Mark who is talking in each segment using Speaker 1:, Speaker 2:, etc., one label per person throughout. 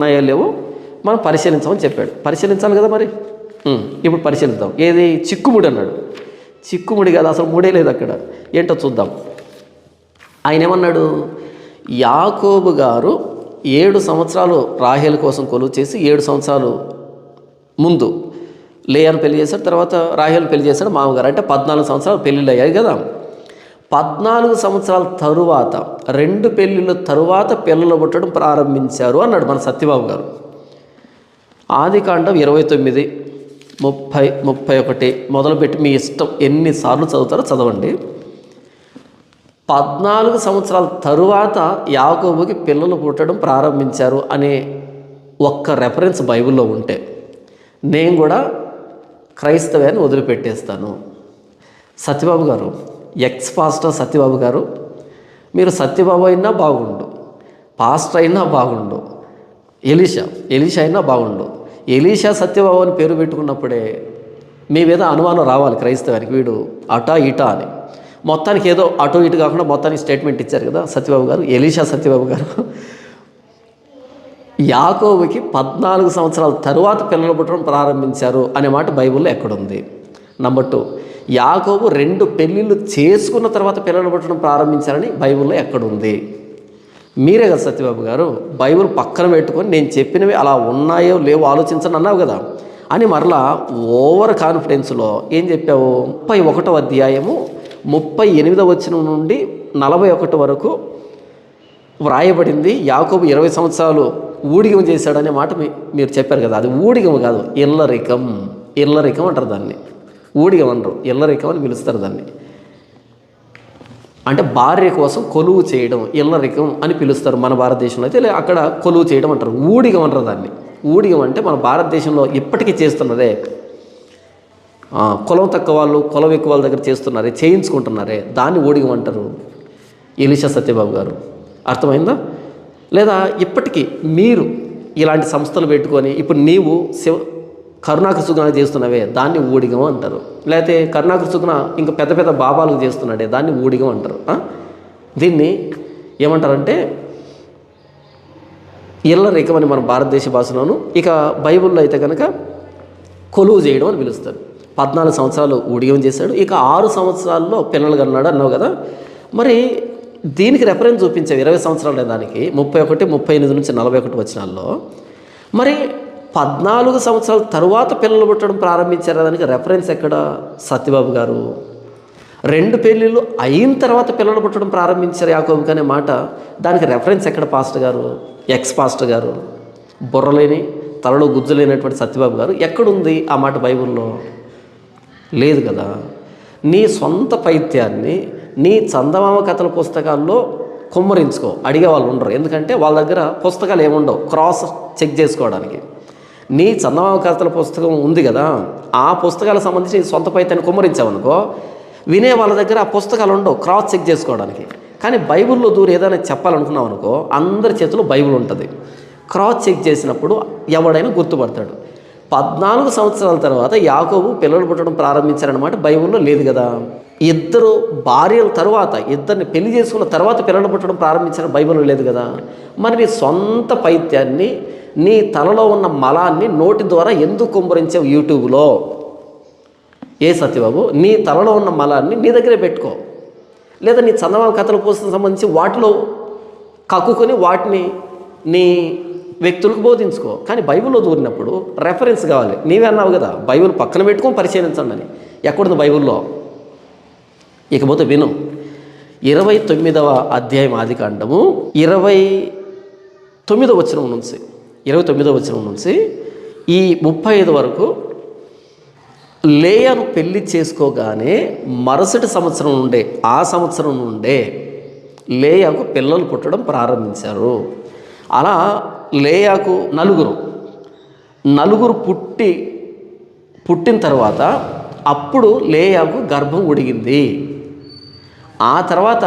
Speaker 1: ఉన్నాయో లేవో మనం పరిశీలించమని చెప్పాడు. పరిశీలించాలి కదా మరి? ఇప్పుడు పరిశీలిద్దాం. ఏది? చిక్కుముడి అన్నాడు. చిక్కుముడి కదా అసలు మూడే లేదు అక్కడ. ఏంటో చూద్దాం. ఆయన ఏమన్నాడు? యాకోబు గారు ఏడు సంవత్సరాలు రాహేల్ కోసం కొలువు చేసి ఏడు సంవత్సరాలు ముందు లేయను పెళ్ళి చేశాడు తర్వాత రాహేల్ పెళ్ళి చేశాడు మామగారు. అంటే పద్నాలుగు సంవత్సరాలు పెళ్ళిళ్ళు అయ్యాయి కదా. పద్నాలుగు సంవత్సరాల తరువాత రెండు పెళ్ళిళ్ళ తరువాత పిల్లలు పుట్టడం ప్రారంభించారు అన్నాడు మన సత్యబాబు గారు. ఆదికాండం ఇరవై తొమ్మిది ముప్పై ముప్పై ఒకటి మొదలుపెట్టి మీ ఇష్టం ఎన్నిసార్లు చదువుతారో చదవండి. పద్నాలుగు సంవత్సరాల తరువాత యాకోబుకి పిల్లలు పుట్టడం ప్రారంభించారు అనే ఒక్క రెఫరెన్స్ బైబిల్లో ఉంటే నేను కూడా క్రైస్తవాన్ని వదిలిపెట్టేస్తాను. సత్యబాబు గారు ఎక్స్ పాస్టర్ సత్యబాబు గారు మీరు సత్యబాబు అయినా బాగుండు పాస్టర్ అయినా బాగుండు ఎలీషా ఎలీషా అయినా బాగుండు. ఎలీషా సత్యబాబు అని పేరు పెట్టుకున్నప్పుడే మీ మీద అనుమానం రావాలి క్రైస్తవానికి. వీడు అటా ఇటా అని. మొత్తానికి ఏదో అటు ఇటు కాకుండా మొత్తానికి స్టేట్మెంట్ ఇచ్చారు కదా సత్యబాబు గారు ఎలీషా సత్యబాబు గారు. యాకోబుకి పద్నాలుగు సంవత్సరాల తరువాత పిల్లలు పుట్టడం ప్రారంభించారు అనే మాట బైబిల్లో ఎక్కడుంది? నంబర్ టూ యాకోబు రెండు పెళ్ళిళ్ళు చేసుకున్న తర్వాత పిల్లలు పుట్టడం ప్రారంభించారని బైబిల్లో ఎక్కడుంది? మీరే కదా సత్యబాబు గారు బైబిల్ పక్కన పెట్టుకొని నేను చెప్పినవి అలా ఉన్నాయో లేవో ఆలోచించను అన్నావు కదా. అని మరలా ఓవర్ కాన్ఫిడెన్స్లో ఏం చెప్పావు? ముప్పై ఒకటో అధ్యాయము ముప్పై ఎనిమిదవ వచ్చిన నుండి నలభై ఒకటి వరకు వ్రాయబడింది. యాకోబు ఇరవై సంవత్సరాలు ఊడిగం చేశాడనే మాట మీరు చెప్పారు కదా. అది ఊడిగం కాదు ఇల్లరికం ఇల్లరికం అంటారు దాన్ని. ఊడిగం అనరు ఇల్లరికం అని పిలుస్తారు దాన్ని. అంటే భార్య కోసం కొలువు చేయడం ఇల్లరికం అని పిలుస్తారు మన భారతదేశంలో. అయితే లే- అక్కడ కొలువు చేయడం అంటారు. ఊడిగం అంటారు దాన్ని. ఊడిగం అంటే మన భారతదేశంలో ఇప్పటికీ చేస్తున్నదే కులం తక్కువ వాళ్ళు కులం ఎక్కువ వాళ్ళ దగ్గర చేస్తున్నారే చేయించుకుంటున్నారే దాన్ని ఊడిగం అంటారు ఎలిషా సత్యబాబు గారు. అర్థమైందా? లేదా ఇప్పటికీ మీరు ఇలాంటి సంస్థలు పెట్టుకొని ఇప్పుడు నీవు శివ కరుణాకర చేస్తున్నవే దాన్ని ఊడిగం అంటారు. లేకపోతే కరుణాకర ఇంకా పెద్ద పెద్ద బాబాలకు చేస్తున్నాడే దాన్ని ఊడిగం అంటారు. దీన్ని ఏమంటారంటే ఇళ్ళ రేఖమని మన భారతదేశ భాషలోను ఇక బైబిల్లో అయితే కనుక కొలువు చేయడం అని పిలుస్తారు. పద్నాలుగు సంవత్సరాలు ఊడిగం చేశాడు. ఇక ఆరు సంవత్సరాల్లో పిల్లలు కన్నాడు అన్నావు కదా. మరి దీనికి రెఫరెన్స్ చూపించావు ఇరవై సంవత్సరాల దానికి. ముప్పై ఒకటి ముప్పై ఎనిమిది నుంచి నలభై ఒకటి వచ్చినాల్లో మరి పద్నాలుగు సంవత్సరాల తరువాత పిల్లలు పుట్టడం ప్రారంభించారు? దానికి రెఫరెన్స్ ఎక్కడ? సత్యబాబు గారు. రెండు పెళ్ళిళ్ళు అయిన తర్వాత పిల్లలు పుట్టడం ప్రారంభించారు యాకోబుకి అనే మాట. దానికి రెఫరెన్స్ ఎక్కడ పాస్టర్ గారు? ఎక్స్ పాస్టర్ గారు. బుర్రలేని తలలో గుజ్జు లేనటువంటి సత్యబాబు గారు. ఎక్కడుంది ఆ మాట బైబిల్లో? లేదు కదా. నీ సొంత పైత్యాన్ని నీ చందమామ కథల పుస్తకాల్లో కుమ్మరించుకో. అడిగే వాళ్ళు ఉండరు. ఎందుకంటే వాళ్ళ దగ్గర పుస్తకాలు ఏముండవు. క్రాస్ చెక్ చేసుకోవడానికి. నీ చందమామ కథల పుస్తకం ఉంది కదా ఆ పుస్తకాలకు సంబంధించి సొంత పైత్యాన్ని కుమ్మరించావనుకో వినే వాళ్ళ దగ్గర ఆ పుస్తకాలు ఉండవు క్రాస్ చెక్ చేసుకోవడానికి. కానీ బైబిల్లో దూరం ఏదైనా చెప్పాలనుకున్నావు అనుకో అందరి చేతిలో బైబిల్ ఉంటుంది. క్రాస్ చెక్ చేసినప్పుడు ఎవడైనా గుర్తుపడతాడు. పద్నాలుగు సంవత్సరాల తర్వాత యాకోబు పిల్లలు పుట్టడం ప్రారంభించారన్నమాట బైబిల్లో లేదు కదా. ఇద్దరు భార్యల తర్వాత ఇద్దరిని పెళ్ళి చేసుకున్న తర్వాత పిల్లలు పుట్టడం ప్రారంభించారని బైబిల్లో లేదు కదా. మరి నీ సొంత పైత్యాన్ని నీ తలలో ఉన్న మలాన్ని నోటి ద్వారా ఎందుకు కుమ్మరించావు యూట్యూబ్లో? ఏ సత్యబాబు నీ తలలో ఉన్న మలాన్ని నీ దగ్గరే పెట్టుకో. లేదా నీ చందమామ కథల పుస్తకం సంబంధించి వాటిలో కక్కుకొని వాటిని నీ వ్యక్తులకు బోధించుకో. కానీ బైబిల్లో దూరినప్పుడు రెఫరెన్స్ కావాలి. నీవే అన్నావు కదా బైబిల్ పక్కన పెట్టుకొని పరిశీలించండి అని. ఎక్కడుంది బైబిల్లో? ఇకపోతే విను. ఇరవై తొమ్మిదవ అధ్యాయం ఆది కాండము ఇరవై తొమ్మిదవ వచనం నుంచి. ఇరవై తొమ్మిదో వచనం నుంచి ఈ ముప్పై ఐదు వరకు లేయను పెళ్ళి చేసుకోగానే మరుసటి సంవత్సరం నుండే ఆ సంవత్సరం నుండే లేయాకు పిల్లలు పుట్టడం ప్రారంభించారు. అలా లేయాకు నలుగురు నలుగురు పుట్టి పుట్టిన తర్వాత అప్పుడు లేయాకు గర్భం ఉడిగింది ఆ తర్వాత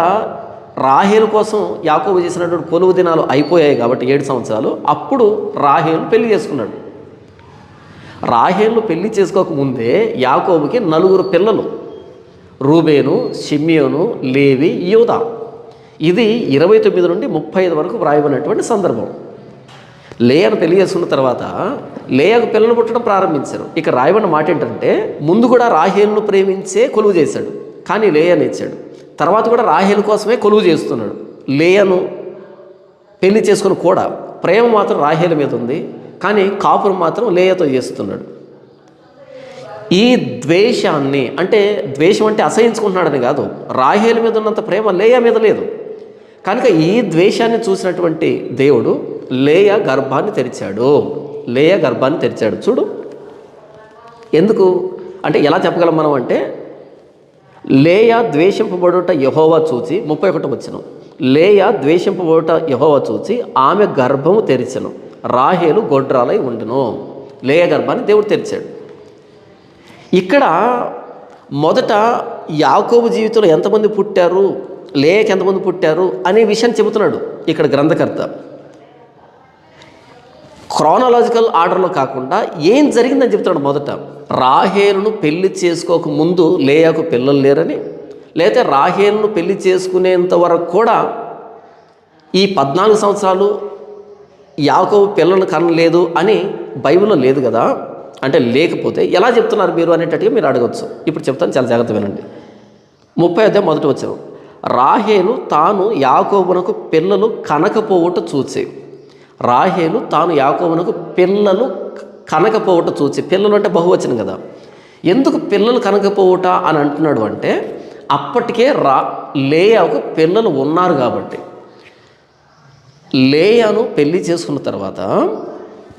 Speaker 1: రాహేలు కోసం యాకోబు చేసినటువంటి కొలువు దినాలు అయిపోయాయి కాబట్టి ఏడు సంవత్సరాలు. అప్పుడు రాహేలు పెళ్ళి చేసుకున్నాడు. రాహేలు పెళ్ళి చేసుకోకముందే యాకోబుకి నలుగురు పిల్లలు. రూబేను షిమ్యోను లేవి యూదా. ఇది ఇరవై తొమ్మిది నుండి ముప్పై ఐదు వరకు వ్రాయబడినటువంటి సందర్భం. లేయను పెళ్ళి చేసుకున్న తర్వాత లేయకు పిల్లలు పుట్టడం ప్రారంభించారు. ఇక రాయబడిన మాట ఏంటంటే ముందు కూడా రాహేలును ప్రేమించే కొలువు చేశాడు. కానీ లేయని ఇచ్చాడు. తర్వాత కూడా రాహేలు కోసమే కొలువు చేస్తున్నాడు. లేయను పెళ్ళి చేసుకుని కూడా ప్రేమ మాత్రం రాహేల మీద ఉంది. కానీ కాపురం మాత్రం లేయతో చేస్తున్నాడు. ఈ ద్వేషాన్ని అంటే ద్వేషం అంటే అసహించుకుంటున్నాడని కాదు. రాహేల మీద ఉన్నంత ప్రేమ లేయ మీద లేదు. కనుక ఈ ద్వేషాన్ని చూసినటువంటి దేవుడు లేయ గర్భాన్ని తెరిచాడు. లేయ గర్భాన్ని తెరిచాడు. చూడు. ఎందుకు? అంటే ఎలా చెప్పగలం మనం అంటే లేయా ద్వేషింపబడుట యహోవా చూచి ముప్పై ఒకటి వచ్చిన లేయా ద్వేషింపబడుట యహోవా చూచి ఆమె గర్భము తెరిచెను రాహేలు గొడ్రాలై ఉండును. లేయ గర్భాన్ని దేవుడు తెరిచాడు. ఇక్కడ మొదట యాకోబు జీవితంలో ఎంతమంది పుట్టారు లేయకి ఎంతమంది పుట్టారు అనే విషయాన్ని చెబుతున్నాడు ఇక్కడ గ్రంథకర్త. క్రానలాజికల్ ఆర్డర్లో కాకుండా ఏం జరిగిందని చెప్తున్నాడు మొదట. రాహేలును పెళ్ళి చేసుకోక ముందు లేయాకు పిల్లలు లేరని లేకపోతే రాహేలును పెళ్ళి చేసుకునేంత వరకు కూడా ఈ పద్నాలుగు సంవత్సరాలు యాకోబు పిల్లలు కనలేదు అని బైబిల్లో లేదు కదా. అంటే లేకపోతే ఎలా చెప్తున్నారు మీరు అనేటట్టుగా మీరు అడగచ్చు. ఇప్పుడు చెప్తాను చాలా జాగ్రత్త వినండి. ముప్పై అదే మొదటి వచ్చాను రాహేలు తాను యాకోబునకు పిల్లలు కనకపోవట చూసే రాహేలు తాను యాకోబునకు పిల్లలు కనకపోవట చూచి పిల్లలు అంటే బహువచనం కదా. ఎందుకు పిల్లలు కనకపోవుట అని అంటున్నాడు అంటే అప్పటికే రా లేయాకు పిల్లలు ఉన్నారు కాబట్టి. లేయాను పెళ్ళి చేసుకున్న తర్వాత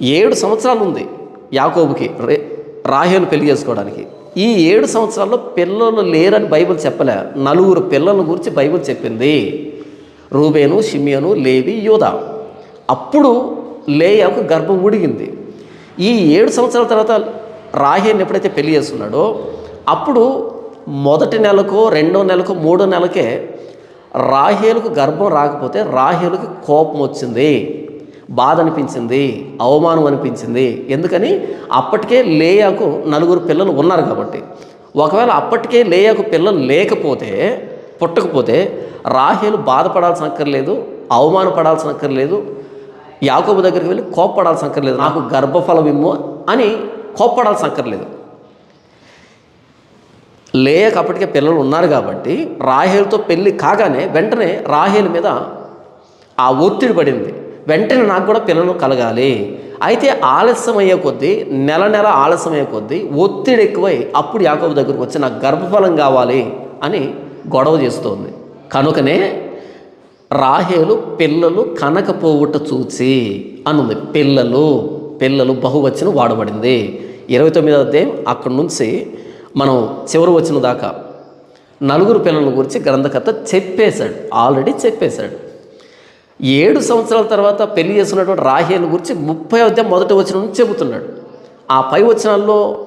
Speaker 1: ఏడు సంవత్సరాలు ఉంది యాకోబుకి రే రాహేలు పెళ్ళి చేసుకోవడానికి. ఈ ఏడు సంవత్సరాల్లో పిల్లలు లేరని బైబిల్ చెప్పలే. నలుగురు పిల్లల గురించి బైబిల్ చెప్పింది. రూబేను షిమియను లేవి యోధ అప్పుడు లేయాకు గర్భం ఉడిగింది. ఈ ఏడు సంవత్సరాల తర్వాత రాహేని ఎప్పుడైతే పెళ్ళి చేస్తున్నాడో అప్పుడు మొదటి నెలకో రెండో నెలకో మూడో నెలకే రాహేలుకు గర్భం రాకపోతే రాహేలుకి కోపం వచ్చింది బాధ అనిపించింది అవమానం అనిపించింది. ఎందుకని? అప్పటికే లేయాకు నలుగురు పిల్లలు ఉన్నారు కాబట్టి. ఒకవేళ అప్పటికే లేయాకు పిల్లలు లేకపోతే పుట్టకపోతే రాహేలు బాధపడాల్సిన అక్కర్లేదు అవమానపడాల్సిన అక్కర్లేదు యాకోబు దగ్గరికి వెళ్ళి కోప్పడాల్సిన అక్కర్లేదు నాకు గర్భఫలం ఇమ్ము అని కోప్పడాల్సిన అక్కర్లేదు లేయకు అప్పటికే పిల్లలు ఉన్నారు కాబట్టి రాహేలతో పెళ్ళి కాగానే వెంటనే రాహేలు మీద ఆ ఒత్తిడి పడింది. వెంటనే నాకు కూడా పిల్లలు కలగాలి. అయితే ఆలస్యం అయ్యే కొద్దీ నెల నెల ఆలస్యం అయ్యే కొద్దీ ఒత్తిడి ఎక్కువై అప్పుడు యాకోబు దగ్గరకు వచ్చి నాకు గర్భఫలం కావాలి అని గొడవ చేస్తోంది. కనుకనే రాహేలు పిల్లలు కనకపోవుట చూచి అనుంది. పిల్లలు పిల్లలు బహువచనం వాడబడింది. ఇరవై తొమ్మిదో అధ్యాయం అక్కడి నుంచి మనం చివరి వచ్చిన దాకా నలుగురు పిల్లల గురించి గ్రంథకర్త చెప్పేశాడు. ఆల్రెడీ చెప్పేశాడు. ఏడు సంవత్సరాల తర్వాత పెళ్ళి చేసుకున్నటువంటి రాహేలు గురించి ముప్పై అధ్యాయం మొదటి వచ్చిన నుంచి చెబుతున్నాడు. ఆ పై వచనాల్లో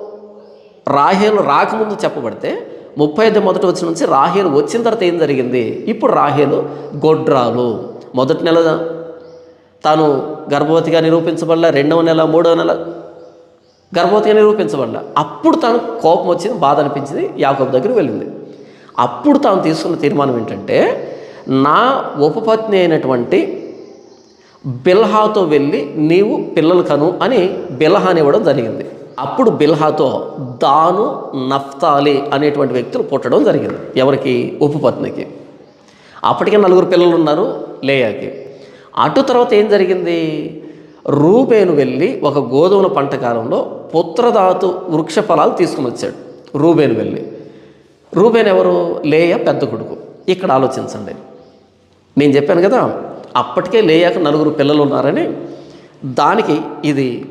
Speaker 1: రాహేలు రాకముందు చెప్పబడితే ముప్పై ఐదు మొదటి వచ్చిన నుంచి రాహేలు వచ్చిన తర్వాత ఏం జరిగింది? ఇప్పుడు రాహేలు గొడ్రాలు. మొదటి నెల తాను గర్భవతిగా నిరూపించబడలే రెండవ నెల మూడవ నెల గర్భవతిగా నిరూపించబడలే. అప్పుడు తాను కోపం వచ్చింది బాధ అనిపించింది యాకబ్ దగ్గరికి వెళ్ళింది. అప్పుడు తాను తీసుకున్న తీర్మానం ఏంటంటే నా ఉపపత్ని అయినటువంటి బిల్హాతో వెళ్ళి నీవు పిల్లలు కను అని బిల్హాని ఇవ్వడం జరిగింది. అప్పుడు బిల్హాతో దాను నఫ్తాలి అనేటువంటి వ్యక్తులు పుట్టడం జరిగింది. ఎవరికి? ఉపపత్నికి అప్పటికే నలుగురు పిల్లలు ఉన్నారు లేయాకి. అటు తర్వాత ఏం జరిగింది? రూబేను వెళ్ళి ఒక గోధుమల పంట కాలంలో పుత్రధాతు వృక్ష ఫలాలు తీసుకుని వచ్చాడు రూబేను వెళ్ళి. రూబేన్ ఎవరు? లేయ పెద్ద కొడుకు. ఇక్కడ ఆలోచించండి. నేను చెప్పాను కదా అప్పటికే లేయాక నలుగురు పిల్లలు ఉన్నారని. దానికి ఇది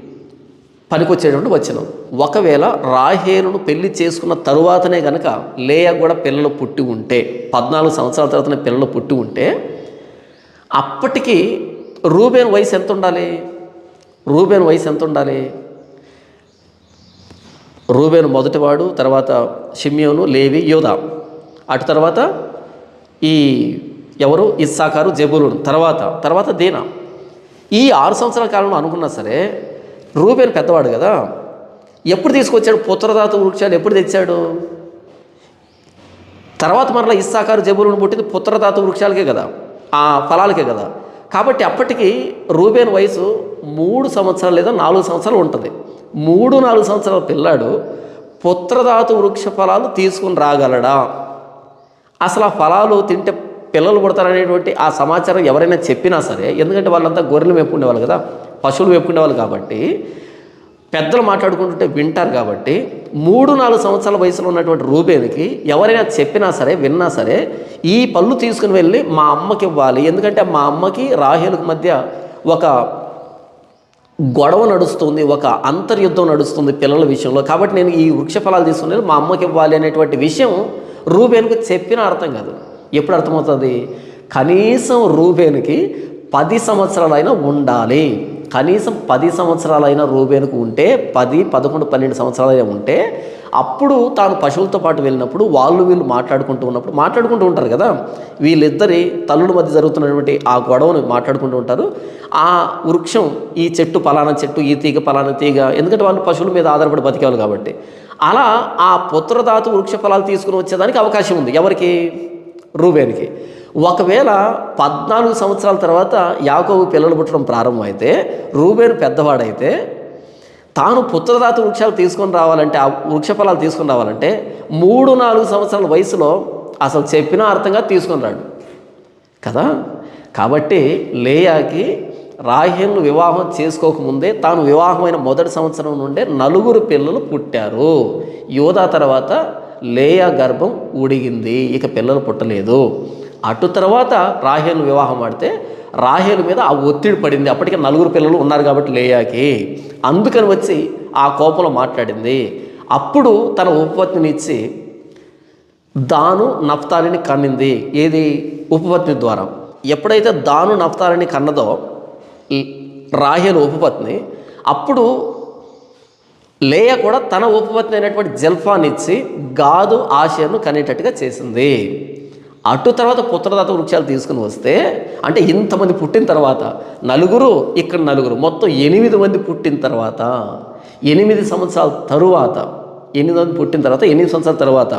Speaker 1: పనికొచ్చేటువంటి వచ్చిన ఒకవేళ రాహేలును పెళ్ళి చేసుకున్న తరువాతనే గనక లేయ కూడా పిల్లలు పుట్టి ఉంటే పద్నాలుగు సంవత్సరాల తర్వాతనే పిల్లలు పుట్టి ఉంటే అప్పటికి రూబేన్ వయసు ఎంత ఉండాలి? రూబేన్ వయసు ఎంత ఉండాలి? రూబేను మొదటివాడు తర్వాత షిమ్యోను లేవి యోధ అటు తర్వాత ఈ ఎవరు? ఇస్సాకారు జబులుడు తర్వాత తర్వాత దీనా. ఈ ఆరు సంవత్సరాల కాలంలో అనుకున్నా సరే రూబేన్ పెద్దవాడు కదా. ఎప్పుడు తీసుకొచ్చాడు? పుత్రదాత వృక్షాలు ఎప్పుడు తెచ్చాడు? తర్వాత మరలా ఇస్సాకారు జబులను పుట్టింది పుత్రదాత వృక్షాలకే కదా. ఆ ఫలాలకే కదా. కాబట్టి అప్పటికి రూబేన్ వయసు మూడు సంవత్సరాలు లేదా నాలుగు సంవత్సరాలు ఉంటుంది. మూడు నాలుగు సంవత్సరాల పిల్లాడు పుత్రధాతు వృక్ష ఫలాలు తీసుకుని రాగలడా? అసలు ఆ ఫలాలు తింటే పిల్లలు పుడతారనేటువంటి ఆ సమాచారం ఎవరైనా చెప్పినా సరే ఎందుకంటే వాళ్ళంతా గొర్రెలు మేపుకునేవాళ్ళు కదా. పశువులు వేపుకునేవాళ్ళు కాబట్టి పెద్దలు మాట్లాడుకుంటుంటే వింటారు కాబట్టి మూడు నాలుగు సంవత్సరాల వయసులో ఉన్నటువంటి రూబేనికి ఎవరైనా చెప్పినా సరే విన్నా సరే ఈ పళ్ళు తీసుకుని వెళ్ళి మా అమ్మకి ఇవ్వాలి. ఎందుకంటే మా అమ్మకి రాహేలుకి మధ్య ఒక గొడవ నడుస్తుంది ఒక అంతర్యుద్ధం నడుస్తుంది పిల్లల విషయంలో. కాబట్టి నేను ఈ వృక్ష ఫలాలు తీసుకుని మా అమ్మకి ఇవ్వాలి అనేటువంటి విషయం రూబేన్కు చెప్పిన అర్థం కాదు. ఎప్పుడు అర్థమవుతుంది? కనీసం రూబేన్కి పది సంవత్సరాలైనా ఉండాలి. కనీసం పది సంవత్సరాలైన రూబేనుకు ఉంటే పది పదకొండు పన్నెండు సంవత్సరాలైనా ఉంటే అప్పుడు తాను పశువులతో పాటు వెళ్ళినప్పుడు వాళ్ళు వీళ్ళు మాట్లాడుకుంటూ ఉన్నప్పుడు మాట్లాడుకుంటూ ఉంటారు కదా. వీళ్ళిద్దరి తల్లుల మధ్య జరుగుతున్నటువంటి ఆ గొడవను మాట్లాడుకుంటూ ఉంటారు. ఆ వృక్షం ఈ చెట్టు పలానా చెట్టు ఈ తీగ పలానా తీగ ఎందుకంటే వాళ్ళు పశువుల మీద ఆధారపడి బతికేవాళ్ళు కాబట్టి. అలా ఆ పుత్రధాతు వృక్ష ఫలాలు తీసుకుని వచ్చేదానికి అవకాశం ఉంది. ఎవరికి? రూబేన్కి. ఒకవేళ పద్నాలుగు సంవత్సరాల తర్వాత యాకోబు పిల్లలు పుట్టడం ప్రారంభమైతే రూబేరు పెద్దవాడైతే తాను పుత్రదాత వృక్షాలు తీసుకొని రావాలంటే ఆ వృక్ష ఫలాలు తీసుకొని రావాలంటే మూడు నాలుగు సంవత్సరాల వయసులో అసలు చెప్పినా అర్థంగా తీసుకొని రాడు. కదా? కాబట్టి లేయాకి రాహేల్ను వివాహం చేసుకోకముందే తాను వివాహమైన మొదటి సంవత్సరం నుండే నలుగురు పిల్లలు పుట్టారు. యోధా తర్వాత లేయా గర్భం ఉడిగింది. ఇక పిల్లలు పుట్టలేదు. అటు తర్వాత రాహేల్ను వివాహం ఆడితే రాహేలు మీద ఆ ఒత్తిడి పడింది. అప్పటికే నలుగురు పిల్లలు ఉన్నారు కాబట్టి లేయాకి. అందుకని వచ్చి ఆ కోపంలో మాట్లాడింది. అప్పుడు తన ఉపపత్నిని ఇచ్చి దాను నఫ్తాలిని కన్నింది. ఏది? ఉపపత్ని ద్వారా. ఎప్పుడైతే దాను నఫ్తాలిని కన్నదో రాహేలు ఉపపత్ని అప్పుడు లేయ కూడా తన ఉపపత్ని అయినటువంటి జల్ఫాని ఇచ్చి గాదు ఆశయను కనేటట్టుగా చేసింది. అటు తర్వాత పుత్రదాత వృక్షాలు తీసుకుని వస్తే అంటే ఇంతమంది పుట్టిన తర్వాత నలుగురు ఇక్కడ నలుగురు మొత్తం ఎనిమిది మంది పుట్టిన తర్వాత ఎనిమిది సంవత్సరాల తరువాత ఎనిమిది మంది పుట్టిన తర్వాత ఎనిమిది సంవత్సరాల తర్వాత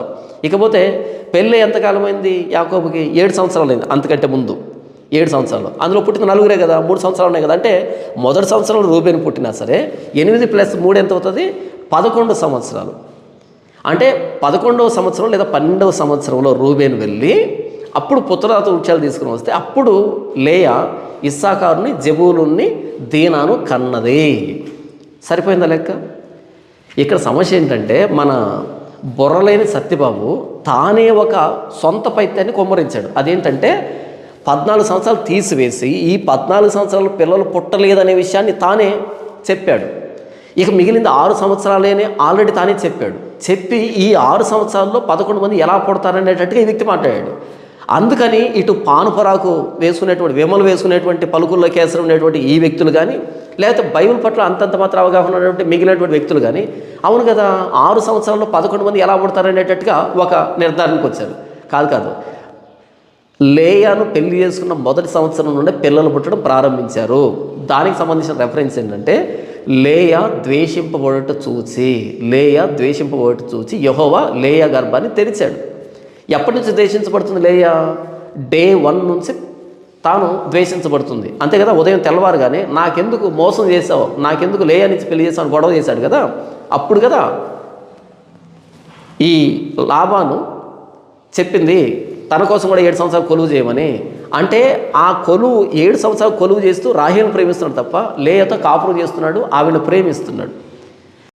Speaker 1: ఇకపోతే పెళ్ళి ఎంతకాలమైంది యాకోబుకి? ఏడు సంవత్సరాలు అయింది అంతకంటే ముందు. ఏడు సంవత్సరాలు. అందులో పుట్టిన నలుగురే కదా మూడు సంవత్సరాలు ఉన్నాయి కదా అంటే మొదటి సంవత్సరంలో రూబేని పుట్టినా సరే ఎనిమిది ప్లస్ మూడు ఎంత అవుతుంది? పదకొండు సంవత్సరాలు. అంటే పదకొండవ సంవత్సరం లేదా పన్నెండవ సంవత్సరంలో రూబేన్ వెళ్ళి అప్పుడు పుత్రదాత వృక్షాలు తీసుకుని వస్తే అప్పుడు లేయ ఇస్సాకారుని జబూలుని దీనాను కన్నది. సరిపోయిందా లెక్క? ఇక్కడ సమస్య ఏంటంటే మన బుర్రలేని సత్యబాబు తానే ఒక సొంత పైత్యాన్ని కొమ్మరించాడు. అదేంటంటే పద్నాలుగు సంవత్సరాలు తీసివేసి ఈ పద్నాలుగు సంవత్సరాలు పిల్లలు పుట్టలేదనే విషయాన్ని తానే చెప్పాడు. ఇక మిగిలింది ఆరు సంవత్సరాలేనే ఆల్రెడీ తానే చెప్పాడు. చెప్పి ఈ ఆరు సంవత్సరాల్లో పదకొండు మంది ఎలా పుడతారనేటట్టుగా ఈ వ్యక్తి మాట్లాడాడు. అందుకని ఇటు పానుపరాకు వేసుకునేటువంటి విమలు వేసుకునేటువంటి పలుకుల్లో కేసరం ఉండేటువంటి ఈ వ్యక్తులు కానీ లేకపోతే బైబిల్ పట్ల అంతంత మాత్రం అవగాహన ఉన్నటువంటి మిగిలినటువంటి వ్యక్తులు కానీ అవును కదా ఆరు సంవత్సరాల్లో పదకొండు మంది ఎలా పుడతారనేటట్టుగా ఒక నిర్ధారణకు వచ్చారు. కాదు కాదు. లేయాను పెళ్ళి చేసుకున్న మొదటి సంవత్సరం నుండి పిల్లలు పుట్టడం ప్రారంభించారు. దానికి సంబంధించిన రెఫరెన్స్ ఏంటంటే లేయా ద్వేషింపబడట చూచి లేయా ద్వేషింపబడట చూచి యహోవా లేయా గర్భాన్ని తెరిచాడు. ఎప్పటి నుంచి ద్వేషించబడుతుంది లేయా? డే వన్ నుంచి తాను ద్వేషించబడుతుంది. అంతే కదా ఉదయం తెల్లవారుగానే నాకెందుకు మోసం చేసావు నాకెందుకు లేయా నుంచి పెళ్ళి చేసావు గొడవ చేశాడు కదా? అప్పుడు కదా ఈ లాభాను చెప్పింది తన కోసం కూడా ఏడు సంవత్సరాలు కొలువు చేయమని అంటే ఆ కొలువు ఏడు సంవత్సరాలు కొలువు చేస్తూ రాహేలు ప్రేమిస్తున్నాడు తప్ప లేయతో కాపురం చేస్తున్నాడు ఆవిడ ప్రేమిస్తున్నాడు.